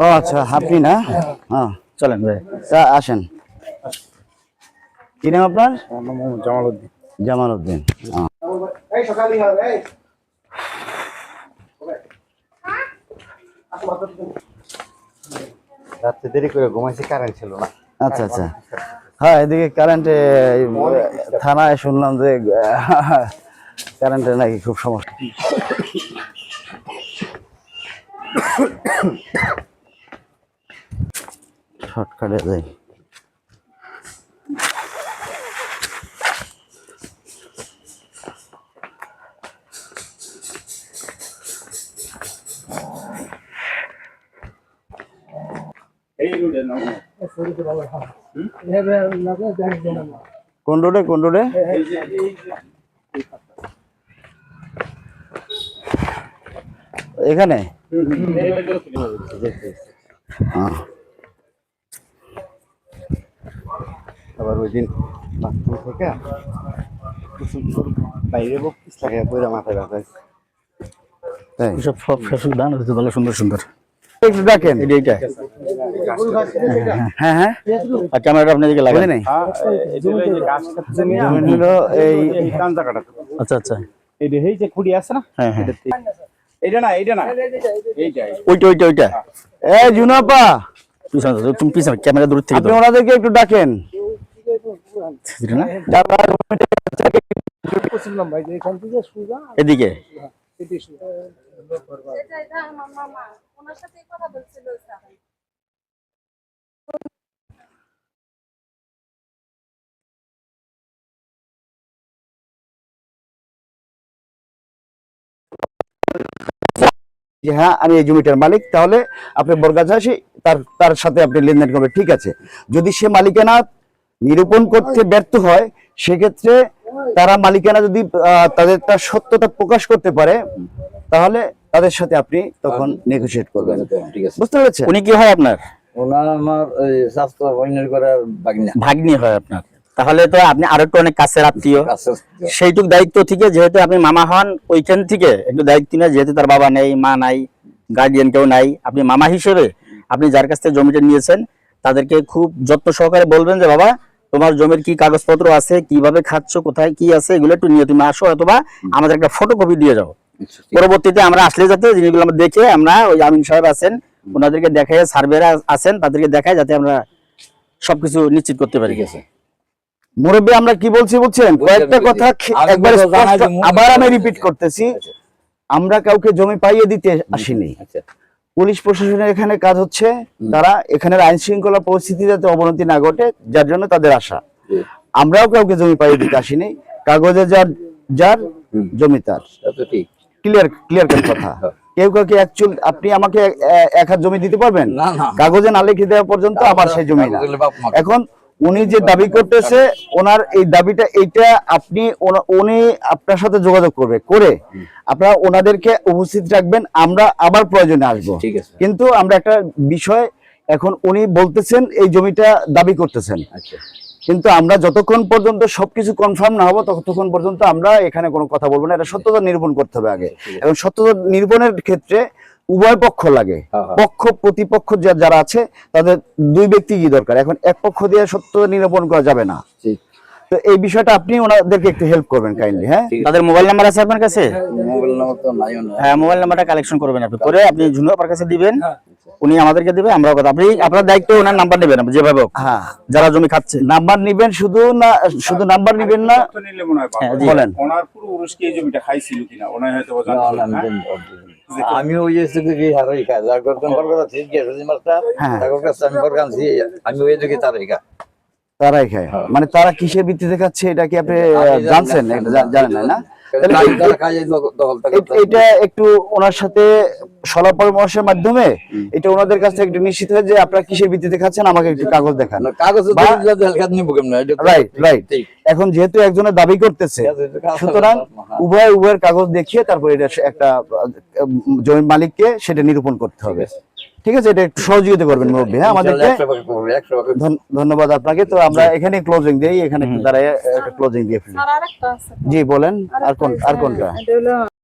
ও আচ্ছা আপনি না? হ্যাঁ চলেন ভাই। তা আসেন। কি নাম আপনার? জামাল উদ্দিন। জামাল উদ্দিন হ্যাঁ। রাত্রে দেরি করে ঘুমাইছি কারেন্ট ছিল না। আচ্ছা আচ্ছা। হ্যাঁ এদিকে কারেন্টে থানায় শুনলাম যে কারেন্টের নাকি খুব সমস্যা। শর্টকাটে যাই কোন রোডে কোন রোডে? এখানে হ্যাঁ। আবার ওই দিন বাথরুম থেকে বাইরে বকিস লাগে বইরা মাথায় ব্যথা সব সব ফেসবুক দান হচ্ছে ভালো সুন্দর সুন্দর একটু ডাকেন এইটা হ্যাঁ হ্যাঁ আর ক্যামেরাটা আপনার দিকে নাই হ্যাঁ, এই আচ্ছা আচ্ছা এই যে এই যে খুঁড়ি আছে না হ্যাঁ হ্যাঁ না না। এইটা ওইটা ওইটা ওইটা। এ জুনাপা। পিছনে তুমি পিছনে ক্যামেরা দূর থেকে আপনি ওনাদেরকে একটু ডাকেন। এটা না যারা এদিকে সেটাই না আমার মামা। ওনার সাথে কথা বলছিল স্যার। যে হ্যাঁ আমি এই জমিটার মালিক তাহলে আপনি বরগাছা আসি তার তার সাথে আপনি লেনদেন করবেন ঠিক আছে। যদি সে মালিকানা নিরূপণ করতে ব্যর্থ হয় সেক্ষেত্রে তারা মালিকানা যদি আহ, তাদের তার সত্যতা প্রকাশ করতে পারে তাহলে তাদের সাথে আপনি তখন নেগোশিয়েট করবেন। ঠিক আছে বুঝতে পেরেছেন? উনি কি হয় আপনার? ওনার আমার স্বাস্থ্য ভাগ্নি হয় আপনার। তাহলে তো আপনি আরও একটু অনেক কাছের আত্মীয়। সেইটুক দায়িত্ব থেকে যেহেতু আপনি মামা হন ওইখান থেকে একটু দায়িত্ব নেই যেহেতু তার বাবা নেই মা নাই গার্ডিয়ান কেউ নাই আপনি মামা হিসেবে আপনি যার কাছ থেকে জমিটা নিয়েছেন তাদেরকে খুব যত্ন সহকারে বলবেন যে বাবা তোমার জমির কি কাগজপত্র আছে কীভাবে খাচ্ছ কোথায় কি আছে এগুলো একটু নিয়ে তুমি আসো অথবা আমাদের একটা ফটোকপি দিয়ে যাও। পরবর্তীতে আমরা আসলে যাতে জিনিসগুলো আমরা দেখে আমরা ওই আমিন সাহেব আছেন ওনাদেরকে দেখায় সার্ভেরা আছেন তাদেরকে দেখায় যাতে আমরা সবকিছু নিশ্চিত করতে পারি। গেছে মুরব্বী আমরা কি বলছি বুঝছেন? কয়েকটা কথা একবার আবার আমি রিপিট করতেছি। আমরা কাউকে জমি পাইয়ে দিতে আসিনি। আচ্ছা। পুলিশ প্রশাসনের এখানে কাজ হচ্ছে। তারা এখানের আইন শৃঙ্খলা পরিস্থিতি যাতে অবনতি না ঘটে যার জন্য তাদের আশা। আমরাও কাউকে জমি পাইয়ে দিতে আসিনি। কাগজে যার যার জমি তার। ক্লিয়ার ক্লিয়ার কাট কথা। কেউ কাউকে অ্যাকচুয়াল আপনি আমাকে এক হাত জমি দিতে পারবেন? কাগজে না লিখে দেওয়া পর্যন্ত আবার সেই জমি না। এখন উনি যে দাবি করতেছে ওনার এই দাবিটা এইটা আপনি উনি আপনার সাথে যোগাযোগ করবে করে আপনারা ওনাদেরকে উপস্থিত রাখবেন আমরা আবার প্রয়োজনে আসব। ঠিক আছে। কিন্তু আমরা একটা বিষয় এখন উনি বলতেছেন এই জমিটা দাবি করতেছেন। আচ্ছা। কিন্তু আমরা যতক্ষণ পর্যন্ত সবকিছু কনফার্ম না হব ততক্ষণ পর্যন্ত আমরা এখানে কোনো কথা বলব না। এটা সত্যতা নিরূপণ করতে হবে আগে। এবং সত্যতা নিরূপণের ক্ষেত্রে উভয় পক্ষ লাগে। হ্যাঁ, হ্যাঁ। পক্ষ প্রতিপক্ষ যারা আছে তাদের দুই ব্যক্তি কি দরকার? এখন এক পক্ষ দিয়ে সত্য নিরূপণ করা যাবে না। তো এই বিষয়টা আপনি ওনাদেরকে একটু হেল্প করবেন কাইন্ডলি হ্যাঁ? তাদের মোবাইল নাম্বার আছে আপনার কাছে? মোবাইল নাম্বার তো নাই হ্যাঁ মোবাইল নাম্বারটা কালেকশন করবেন আপনি। করে আপনি ঝুনু আপনার কাছে দিবেন। উনি আমাদেরকে দিবে আমরাও কথা। আপনি আপনার দায়িত্ব ওনার নাম্বার নেবেন যেভাবে হোক। হ্যাঁ। যারা জমি খাচ্ছে। নাম্বার নেবেন শুধু না শুধু নাম্বার নেবেন না। তো নিলে মনে হয়। হ্যাঁ, বলেন। ওনার পুরো উরুষকে এই জমিটা খাইছিল কিনা ওনার হয়তো আমি হ্যাঁ? আমি ওই যুগে হারাই খাই যা করতাম বরকত আছে গেছি মাস্টার। হ্যাঁ। কাছে আমি আমি ওই যুগে তার রেখা তারাই খায়। মানে তারা কিসের ভিত্তিতে খাচ্ছে এটা কি আপনি জানছেন? জানেন না, এটা একটু ওনার সাথে সলা পরামর্শের মাধ্যমে এটা ওনাদের কাছ একটু নিশ্চিত হয়ে যে আপনারা কিসের ভিত্তিতে খাচ্ছেন আমাকে একটু কাগজ দেখান। কাগজে রাইট রাইট এখন যেহেতু একজনের দাবি করতেছে সুতরাং হ্যাঁ। উভয় উভয়ের কাগজ দেখিয়ে তারপর এটা একটা জমির মালিককে সেটা নিরূপণ করতে হবে। ঠিক আছে এটা একটু সহযোগিতা করবেন মুরব্বী হ্যাঁ? আমাদেরকে ধন্যবাদ আপনাকে। তো আমরা এখানে ক্লোজিং দিই এখানে একটু দাঁড়ায় ক্লোজিং দিয়ে ফেলি। আর আরেকটা আছে। জি বলেন আর কোন আর কোনটা?